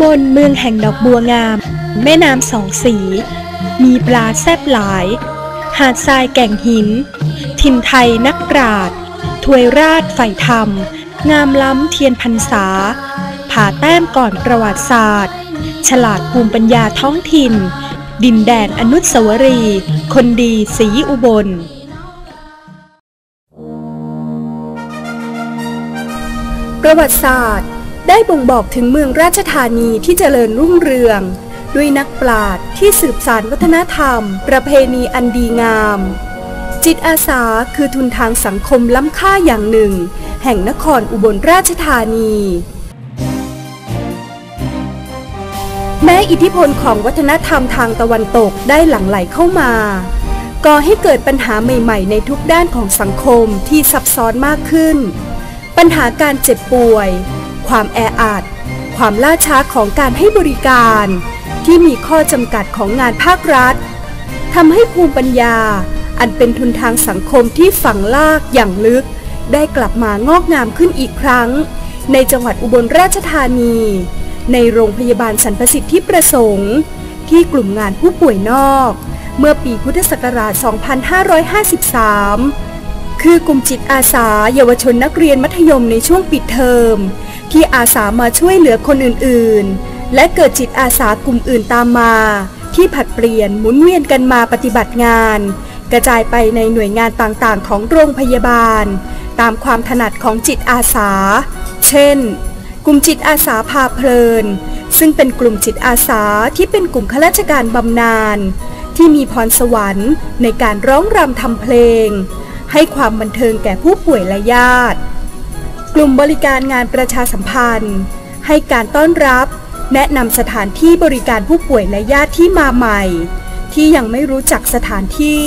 บลเมืองแห่งดอกบัวงาม แม่น้ำสองสี มีปลาแซบหลาย หาดทรายแก่งหิน ถิ่นไทยนักปราดถวยราชใฝ่ธรรม งามล้ำเทียนพรรษาผ่าแต้มก่อนประวัติศาสตร์ ฉลาดภูมิปัญญาท้องถิ่น ดินแดนอนุสาวรีย์คนดีศรีอุบลประวัติศาสตร์ ได้บ่งบอกถึงเมืองราชธานีที่เจริญรุ่งเรือง ด้วยนักปราชญ์ที่สืบสานวัฒนธรรม ประเพณีอันดีงาม จิตอาสาคือทุนทางสังคมล้ำค่าอย่างหนึ่ง แห่งนครอุบลราชธานีแม้อิทธิพลของวัฒนธรรมทางตะวันตกได้หลั่งไหลเข้ามา ก่อให้เกิดปัญหาใหม่ๆ ในทุกด้านของสังคมที่ซับซ้อนมากขึ้น ปัญหาการเจ็บป่วย ความแออัด ความล่าช้าของการให้บริการ ที่มีข้อจำกัดของงานภาครัฐทำให้ภูมิปัญญา อันเป็นทุนทางสังคมที่ฝังลากอย่างลึก ได้กลับมางอกงามขึ้นอีกครั้ง ในจังหวัดอุบลราชธานี ในโรงพยาบาลสรรพสิทธิประสงค์ ที่กลุ่มงานผู้ป่วยนอก เมื่อปีพุทธศักราช 2553 คือกลุ่มจิตอาสาเยาวชนนักเรียนมัธยมในช่วงปิดเทอม ที่อาสามาช่วยเหลือคนอื่นๆ และเกิดจิตอาสากลุ่มอื่นตามมา ที่ผัดเปลี่ยนหมุนเวียนกันมาปฏิบัติงาน กระจายไปในหน่วยงานต่างๆ ของโรงพยาบาล ตามความถนัดของจิตอาสา เช่น กลุ่มจิตอาสาพาเพลิน ซึ่งเป็นกลุ่มจิตอาสาที่เป็นกลุ่มข้าราชการบำนาญที่มีพรสวรรค์ในการร้องรำทำเพลง ให้ความบันเทิงแก่ผู้ป่วยและญาติ กลุ่มบริการงานประชาสัมพันธ์ ให้การต้อนรับ แนะนำสถานที่บริการผู้ป่วยและญาติที่มาใหม่ ที่ยังไม่รู้จักสถานที่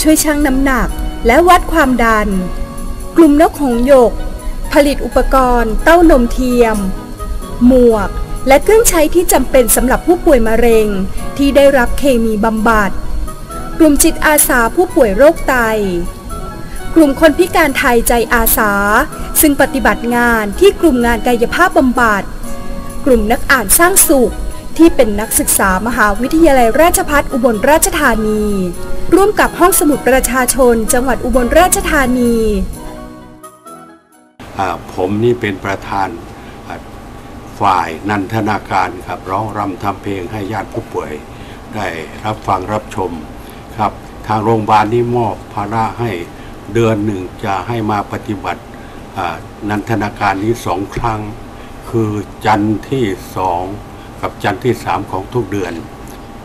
ช่วยชั่งน้ำหนักและวัดความดัน กลุ่มนกหงหยก ผลิตอุปกรณ์ เต้านมเทียม หมวก และเครื่องใช้ที่จำเป็นสำหรับผู้ป่วยมะเร็ง ที่ได้รับเคมีบำบัด กลุ่มจิตอาสาผู้ป่วยโรคไต กลุ่มคนพิการไทยใจอาสา ซึ่งปฏิบัติงานที่กลุ่มงานกายภาพบำบัด กลุ่มนักอ่านสร้างสุข ที่เป็นนักศึกษามหาวิทยาลัยราชภัฏอุบลราชธานี ร่วมกับห้องสมุดประชาชน จังหวัดอุบลราชธานีผมนี่เป็นประธานฝ่ายนันทนาการครับร้องรำทำเพลงให้ญาติผู้ป่วย ได้รับฟังรับชมครับ ทางโรงพยาบาลนี่มอบภาระให้ เดือนหนึ่งจะให้มาปฏิบัตินันทนาการนี้สองครั้ง คือจันทร์ที่สองกับจันทร์ที่สามของทุกเดือน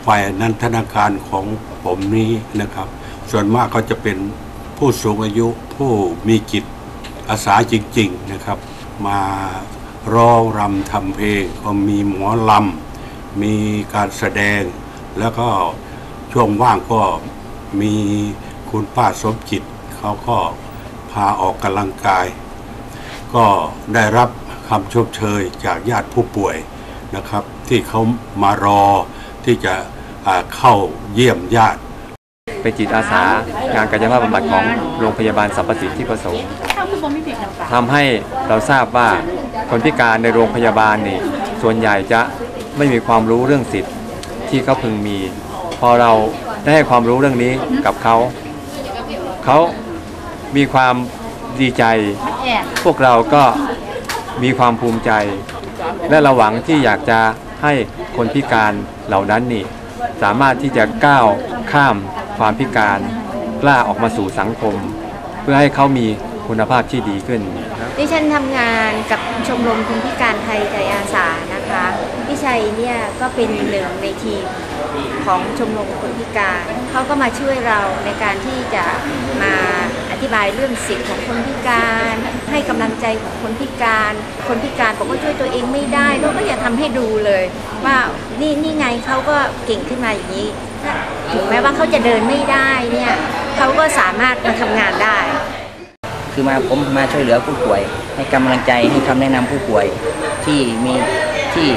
ฝ่ายนันทนาการของผมนี้นะครับ ส่วนมากก็จะเป็นผู้สูงอายุผู้มีจิตอาสาจริง ๆนะครับ มาร้องรำทำเพลงก็มีหมอลำมีการแสดง แล้วก็ช่วงว่างก็มีคุณป้าสมจิต เขาก็พาออกกำลังกาย ก็ได้รับคำชมเชยจากญาติผู้ป่วยนะครับ ที่เขามารอที่จะเข้าเยี่ยมญาติ เป็นจิตอาสางานกายภาพบำบัดของโรงพยาบาลสรรพสิทธิประสงค์ทำให้เราทราบว่าคนพิการในโรงพยาบาลนี่ส่วนใหญ่จะไม่มีความรู้เรื่องสิทธิ์ที่เขาพึงมี พอเราได้ให้ความรู้เรื่องนี้กับเขาเขา มีความดีใจ พวกเราก็มีความภูมิใจ และเราหวังที่อยากจะให้คนพิการเหล่านั้นนี่ สามารถที่จะก้าวข้ามความพิการกล้าออกมาสู่สังคม เพื่อให้เขามีคุณภาพที่ดีขึ้นดิฉันทำงานกับชมรมคนพิการไทยใจอาสา นะคะพี่ชัยเนี่ยก็เป็นหนึ่งในทีมของชมรมคนพิการเขาก็มาช่วยเราในการที่จะมาอธิบายเรื่องสิทธิของคนพิการ ให้กำลังใจของคนพิการ คนพิการบอกว่าช่วยตัวเองไม่ได้เราก็อย่าทำให้ดูเลย ว่านี่นี่ไงเขาก็เก่งขึ้นมาอย่างนี้ถ้าถึงแม้ว่าเขาจะเดินไม่ได้เนี่ยเขาก็สามารถมาทำงานได้ คือมาผมมาช่วยเหลือผู้ป่วย ให้กำลังใจให้คำแนะนำผู้ป่วยที่มี ที่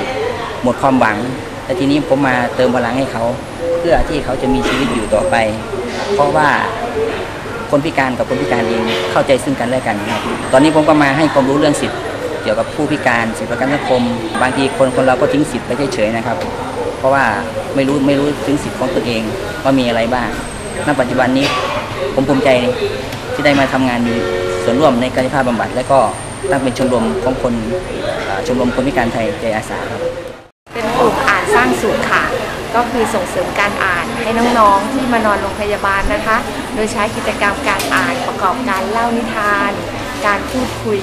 หมดความหวัง แต่ทีนี้ผมมาเติมพลังให้เขา เพื่อที่เขาจะมีชีวิตอยู่ต่อไป เพราะว่าคนพิการกับคนพิการเองเข้าใจซึ่งกันและกันครับตอนนี้ผมก็มาให้ความรู้เรื่องสิทธิ์เกี่ยวกับผู้พิการสิทธิประกันสังคม บางทีคนคนเราก็ทิ้งสิทธิ์ไปเฉยๆนะครับ เพราะว่าไม่รู้ไม่รู้ถึงสิทธิ์ของตัวเองว่ามีอะไรบ้าง ณ ปัจจุบันนี้ผมภูมิใจที่ได้มาทำงานมีส่วนร่วมในการภาพบำบัด และก็ตั้งเป็นชมรมของคน ชมรมคนพิการไทยใจอาสาครับเป็นกลุ่มอ่านสร้างสุขค่ะ ก็คือส่งเสริมการอ่านให้น้องๆที่มานอนโรงพยาบาลนะคะ โดยใช้กิจกรรมการอ่านประกอบการเล่านิทาน การพูดคุย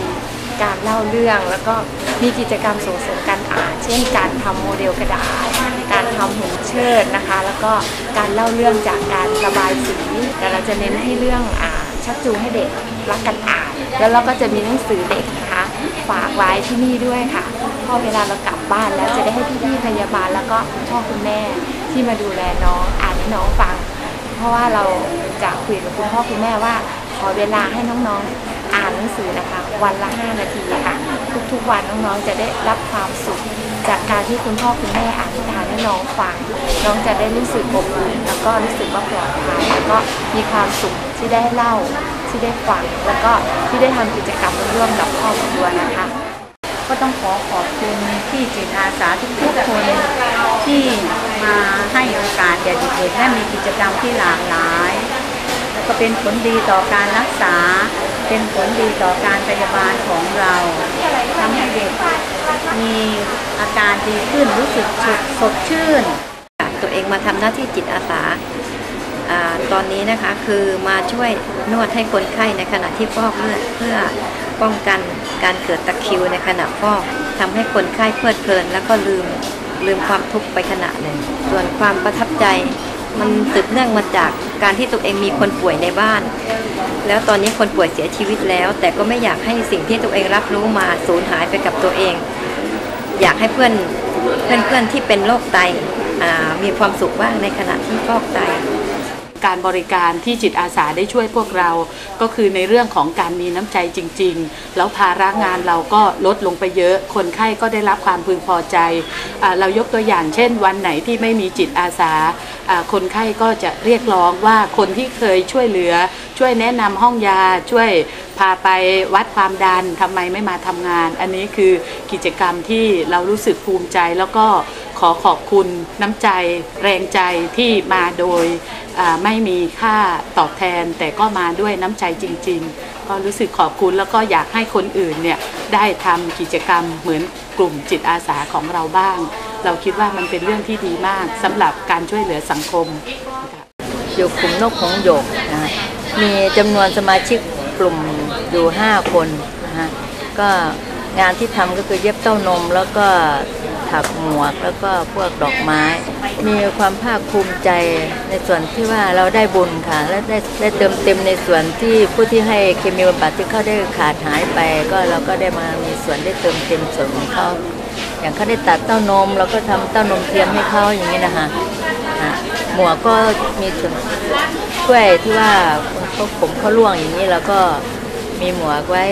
การเล่าเรื่อง แล้วก็มีกิจกรรมส่งเสริมการอ่าน เช่น การทำโมเดลกระดาษ การทำหุ่นเชิดนะคะ แล้วก็การเล่าเรื่องจากการระบายสี แต่เราจะเน้นที่เรื่องอ่าชักจูงให้เด็กรักกันอ่าน แล้วเราก็จะมีหนังสือเด็กนะคะ ฝากไว้ที่นี่ด้วยค่ะพอเวลาเรากลับบ้านแล้วจะได้ให้พี่ๆพยาบาลแล้วก็คุณพ่อคุณแม่ที่มาดูแลน้องอ่านให้น้องฟัง เพราะว่าเราจะคุยกับคุณพ่อคุณแม่ว่า ขอเวลาให้น้องๆอ่านหนังสือนะคะ วันละ 5 นาทีค่ะ ทุกๆวันน้องๆจะได้รับความสุข จากการที่คุณพ่อคุณแม่อ่านนิทานให้น้องฟัง น้องจะได้รู้สึกอบอุ่นแล้วก็รู้สึกว่าปลอดภัยแล้วก็มีความสุขที่ได้เล่าที่ได้ฟังแล้วก็ที่ได้ทำกิจกรรมร่วมกับครอบครัวนะคะ ก็ต้องขอขอบคุณพี่จิตอาสาทุกๆคนที่มาให้โอกาสแก่เด็กๆและมีกิจกรรมที่หลากหลาย แล้วก็เป็นผลดีต่อการรักษา เป็นผลดีต่อการพยาบาลของเราทำให้เด็ก มีอาการดีขึ้นรู้สึกสดชื่น ตัวเองมาทำหน้าที่จิตอาสาอาตอนนี้นะคะคือมาช่วยนวดให้คนไข้ในขณะที่ฟอกเลือดเพื่อป้องกันการเกิดตะคริวในขณะฟอกทำให้คนไข้เพลิดเพลิน แล้วก็ลืมลืมความทุกข์ไปขณะหนึ่ง ส่วนความประทับใจ มันสืบเนื่องมาจากการที่ตัวเองมีคนป่วยในบ้าน แล้วตอนนี้คนป่วยเสียชีวิตแล้ว แต่ก็ไม่อยากให้สิ่งที่ตัวเองรับรู้มาสูญหายไปกับตัวเอง อยากให้เพื่อนเพื่อนๆที่เป็นโรคไตมีความสุขบ้างในขณะที่ฟอกไต การบริการที่จิตอาสาได้ช่วยพวกเรา ก็คือในเรื่องของการมีน้ำใจจริง ๆ แล้วภาระงานเราก็ลดลงไปเยอะ คนไข้ก็ได้รับความพึงพอใจอเรายกตัวอย่างเช่น วันไหนที่ไม่มีจิตอาสาอ่าคนไข้ก็จะเรียกร้องว่าคนที่เคยช่วยเหลือ ช่วยแนะนำห้องยาช่วยพาไปวัดความดันทำไมไม่มาทำงาน อันนี้คือกิจกรรมที่เรารู้สึกภูมิใจแล้วก็ ขอขอบคุณน้ำใจแรงใจที่มาโดยไม่มีค่าตอบแทน แต่ก็มาด้วยน้ำใจจริง ๆ ก็รู้สึกขอบคุณแล้วก็อยากให้คนอื่นเนี่ยได้ทำกิจกรรมเหมือนกลุ่มจิตอาสาของเราบ้าง เราคิดว่ามันเป็นเรื่องที่ดีมากสำหรับการช่วยเหลือสังคมอยู่กลุ่มนกของส์หยกนะมีจำนวนสมาชิกกลุ่มอยู่ 5 คนนะฮะก็งานที่ทำก็คือเย็บเต้านมแล้วก็ ถักหมวกแล้วก็พวกดอกไม้ มีความภาคภูมิใจในส่วนที่ว่าเราได้บุญค่ะ และได้ได้เติมเต็มในส่วนที่ผู้ที่ให้เคมีบำบัดที่เขาได้ขาดหายไป ก็เราก็ได้มามีส่วนได้เติมเต็มส่วนของเขาอย่างเขาได้ตัดเต้านมเราก็ทำเต้านมเทียมให้เขาอย่างนี้นะคะหมวกก็มีส่วนช่วยที่ว่าเขาผมเขาล่วงอย่างนี้เราก็มีหมวกไว้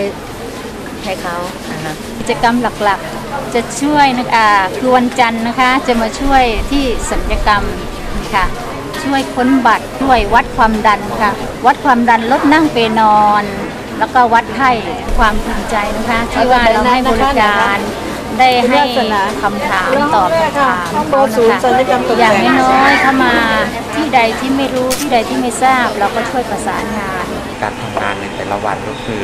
ให้เขานะคะกิจกรรมหลักๆ จะช่วยนะคะคือวันจันทร์นะคะ จะมาช่วยที่สัญญกรรมค่ะ ช่วยค้นบัตรช่วยวัดความดันค่ะ วัดความดันลดนั่งเปนอน แล้วก็วัดไข้ความภูมิใจนะคะที่ว่าเราให้บริการ ได้ให้คำถามตอบคำถามเขานะคะอย่างน้อยๆเข้ามาที่ใดที่ไม่รู้ที่ใดที่ไม่ทราบ เราก็ช่วยประสานงานการทำงานในแต่ละวันก็คือ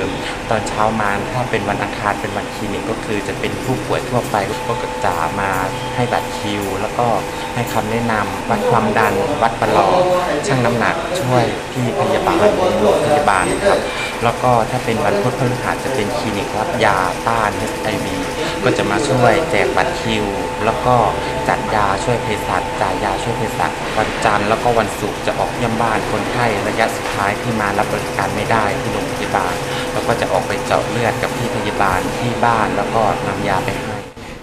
ตอนเช้ามาถ้าเป็นวันอังคารเป็นวันคลินิกก็คือ จะเป็นผู้ป่วยทั่วไปก็จะมาให้บัตรคิว แล้วก็ให้คำแนะนำวัดความดัน วัดประหลอดชั่งน้ำหนักช่วยพี่พยาบาลโรงพยาบาลครับ แล้วก็ถ้าเป็นวันพุธพฤหัสจะเป็นคลินิกรับยาต้าน HIV ก็จะมาช่วยแจกบัตรคิว แล้วก็จัดยาช่วยเภสัชจ่ายยาช่วยเภสัชวันจันทร์แล้วก็วันศุกร์จะออกเยี่ยมบ้านคนไข้ระยะสุดท้ายที่มารับบริการไม่ได้ที่โรงพยาบาล แล้วก็จะออกไปเจาะเลือดกับพี่พยาบาลที่บ้านแล้วก็นำยาไปให้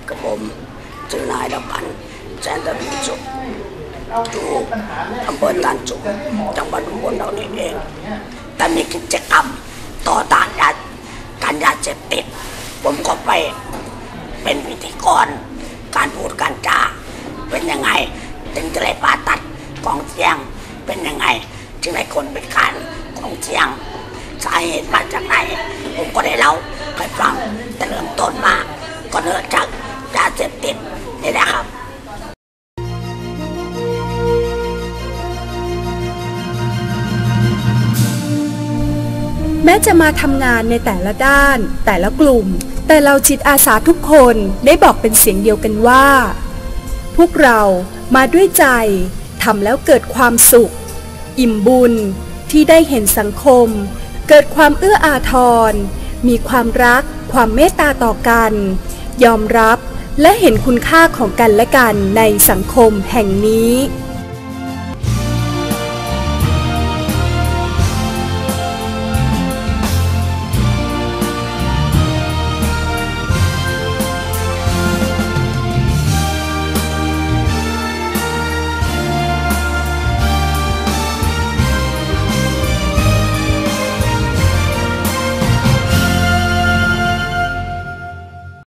กับผมชื่อนายดำพันแสนตะพิจุอยู่อำเภอตานจุกจังหวัดอุบลเรานี่เอง แต่มีกิจกรรมต่อต้านยาการยาเสพติด ผมก็ไปเป็นพิธีกร การพูดการจาเป็นยังไงถึงจะได้ผ่าตัดของเสียงเป็นยังไงจึงได้คนเป็นการของเสียงสาเหตุมาจากไหนผมก็ได้เล่าให้ฟังแต่เริ่มต้นมาก็เนื่องจากยาเสพติดนี่นะครับ ม้จะมาทำงานในแต่ละด้าน แต่ละกลุ่ม แต่เราจิตอาสาทุกคนได้บอกเป็นเสียงเดียวกันว่า พวกเรามาด้วยใจทำแล้วเกิดความสุข อิ่มบุญที่ได้เห็นสังคม เกิดความเอื้ออาทร มีความรัก ความเมตตาต่อกัน ยอมรับและเห็นคุณค่าของกันและกันในสังคมแห่งนี้